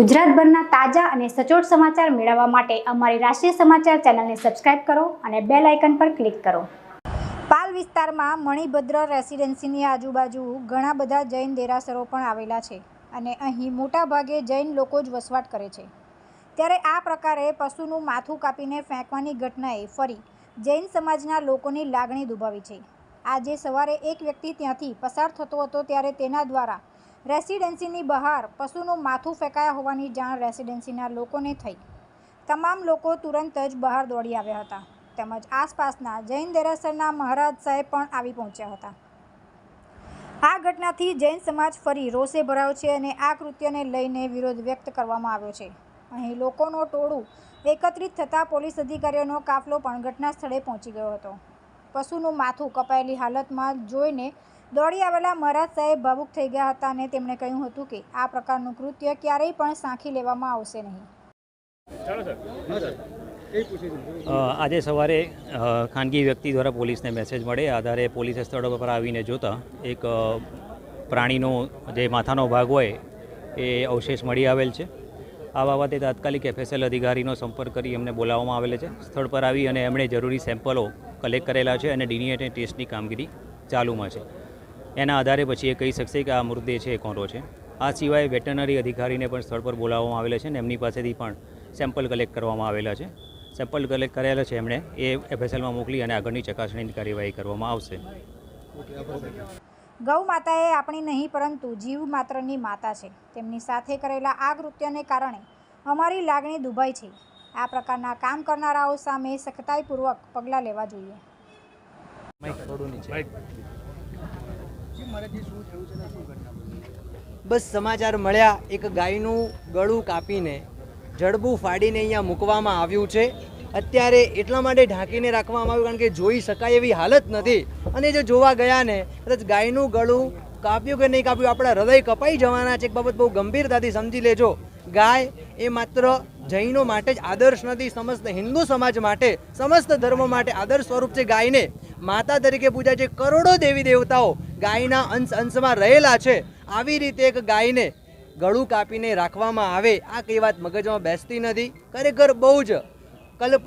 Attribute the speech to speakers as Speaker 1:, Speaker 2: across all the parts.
Speaker 1: ગુજરાતભરના તાજા અને સચોટ સમાચાર મેળવવા માટે અમારી રાષ્ટ્રીય સમાચાર ચેનલને સબસ્ક્રાઇબ કરો અને બેલ આઇકન પર ક્લિક કરો. પાલ વિસ્તારમાં મણિભદ્ર રેસિડેન્સીની આજુબાજુ ઘણા બધા જૈન દેરાસરો પણ આવેલા છે અને અહીં મોટાભાગે જૈન લોકો જ વસવાટ કરે છે. ત્યારે આ પ્રકારે પશુનું માથું કાપીને ફેંકવાની ઘટનાએ ફરી જૈન સમાજના લોકોની લાગણી દુભાવી છે. આજે સવારે એક વ્યક્તિ ત્યાંથી પસાર થતો હતો ત્યારે તેના દ્વારા રેસિડેન્સીની બહાર પશુનું માથું ફેંકાયા હોવાની જાણ રેસિડેન્સીના લોકોને થઈ. તમામ લોકો તુરંત જ બહાર દોડી આવ્યા હતા. તેમજ આસપાસના જૈન દેરાસરના મહારાજ સાહેબ પણ આવી પહોંચ્યા હતા. આ ઘટનાથી જૈન સમાજ ફરી રોષે ભરાયો છે અને આ કૃત્યને લઈને વિરોધ વ્યક્ત કરવામાં આવ્યો છે. અહીં લોકોનો ટોળું એકત્રિત થતાં પોલીસ અધિકારીઓનો કાફલો પણ ઘટના સ્થળે પહોંચી ગયો હતો. પશુનું માથું કપાયેલી હાલતમાં જોઈને દોડી આવેલા મહારાજ સાહેબ ભાવુક થઈ ગયા હતા અને તેમણે કહ્યું હતું કે આ પ્રકારનું કૃત્ય ક્યારેય પણ સાંખી લેવામાં આવશે નહીં.
Speaker 2: આજે સવારે ખાનગી વ્યક્તિ દ્વારા પોલીસને મેસેજ મળે. આધારે પોલીસે સ્થળ પર આવીને જોતા એક પ્રાણીનો જે માથાનો ભાગ હોય એ અવશેષ મળી આવેલ છે. આ બાબતે તાત્કાલિક એફએસએલ અધિકારીનો સંપર્ક કરી એમને બોલાવવામાં આવેલ છે. સ્થળ પર આવી અને એમણે જરૂરી સેમ્પલો કલેક્ટ કરેલા છે અને ડીએનએ ટેસ્ટની કામગીરી ચાલુમાં છે. એના આધારે પછી એ કહી શકશે કે આ મૃતદેહ છે એ કોનો છે. આ સિવાય વેટરનરી અધિકારીને પણ સ્થળ પર બોલાવવામાં આવેલા છે અને એમની પાસેથી પણ સેમ્પલ કલેક્ટ કરવામાં આવેલા છે. સેમ્પલ કલેક્ટ કરેલા છે એમણે એ એફએસએલમાં મોકલી અને આગળની ચકાસણીની કાર્યવાહી કરવામાં આવશે.
Speaker 1: ગૌ માતાએ આપણી નહીં પરંતુ જીવ માત્રની માતા છે. તેમની સાથે કરેલા આ કૃત્યને કારણે અમારી લાગણી દુભાઈ છે. આ પ્રકારના કામ કરનારાઓ સામે સખતાઈપૂર્વક પગલાં લેવા જોઈએ.
Speaker 3: બસ સમાચાર મળ્યા. એક ગાયનું ગળું કાપીને જડબું ફાડીને અહીંયા મૂકવામાં આવ્યું છે. અત્યારે એટલા માટે ઢાંકીને રાખવામાં આવ્યું, કારણ કે જોઈ શકાય એવી હાલત નથી. અને જો જોવા ગયા ને કદાચ ગાયનું ગળું કાપ્યું કે નહીં કાપ્યું, આપણા હૃદય કપાઈ જવાના છે. એક બાબત બહુ ગંભીરતાથી સમજી લેજો. ગાય એ માત્ર જૈનો માટે જ આદર્શ નથી, સમસ્ત હિન્દુ સમાજ માટે, સમસ્ત ધર્મો માટે આદર્શ સ્વરૂપ છે ગાયને. માતા તરીકે પૂજા છે કરોડો દેવી દેવતાઓ ગાયના અંશ અંશમાં રહેલા છે. આવી રીતે એક ગાયને ગળું કાપીને રાખવામાં આવે, આ કઈ વાત મગજમાં બેસતી નથી. ખરેખર બહુ જ કલ્પ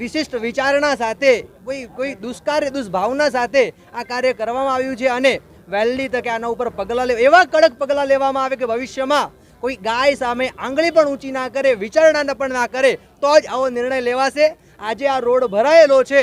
Speaker 3: વિશિષ્ટ વિચારણા સાથે, કોઈ કોઈ દુષ્કાર્ય, દુષ્ભાવના સાથે આ કાર્ય કરવામાં આવ્યું છે અને વહેલી તકે આના ઉપર પગલાં લેવા એવા કડક પગલાં લેવામાં આવે કે ભવિષ્યમાં કોઈ ગાય સામે આંગળી પણ ઊંચી ના કરે, વિચારણા પણ ના કરે, તો જ આવો નિર્ણય લેવાશે. આજે આ રોડ ભરાયેલો છે.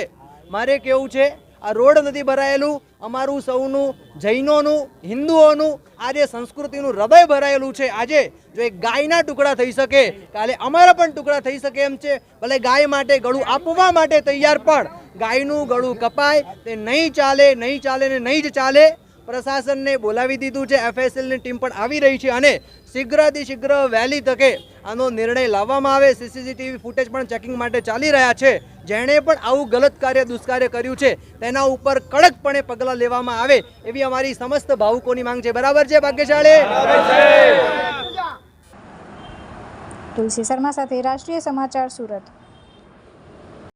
Speaker 3: મારે કેવું છે? આ રોડ નથી ભરાયેલું, અમારું સૌનું, જૈનોનું, હિન્દુઓનું, આજે સંસ્કૃતિનું હૃદય ભરાયેલું છે. આજે જો એક ગાયના ટુકડા થઈ શકે, કાલે અમારા પણ ટુકડા થઈ શકે એમ છે. ભલે ગાય માટે ગળું આપવા માટે તૈયાર પણ, ગાયનું ગળું કપાય, તે નહીં ચાલે નહીં ચાલે ને નહીં જ ચાલે. પ્રશાસનને બોલાવી દીધું છે, એફએસએલની ટીમ પણ આવી રહી છે અને શીઘ્રથી શીઘ્ર વહેલી તકે આનો નિર્ણય લાવવામાં આવે. સીસીટીવી ફૂટેજ પણ ચેકિંગ માટે ચાલી રહ્યા છે. જેણે પણ આવું ગલત કાર્ય દુષ્કાર્ય કર્યું છે તેના ઉપર કડકપણે પગલાં લેવામાં આવે એવી અમારી સમસ્ત ભાવુકોની માંગ છે. બરાબર છે ભાગ્યશાળી?
Speaker 1: તુલસી શર્મા સાથે રાષ્ટ્રીય સમાચાર સુરત.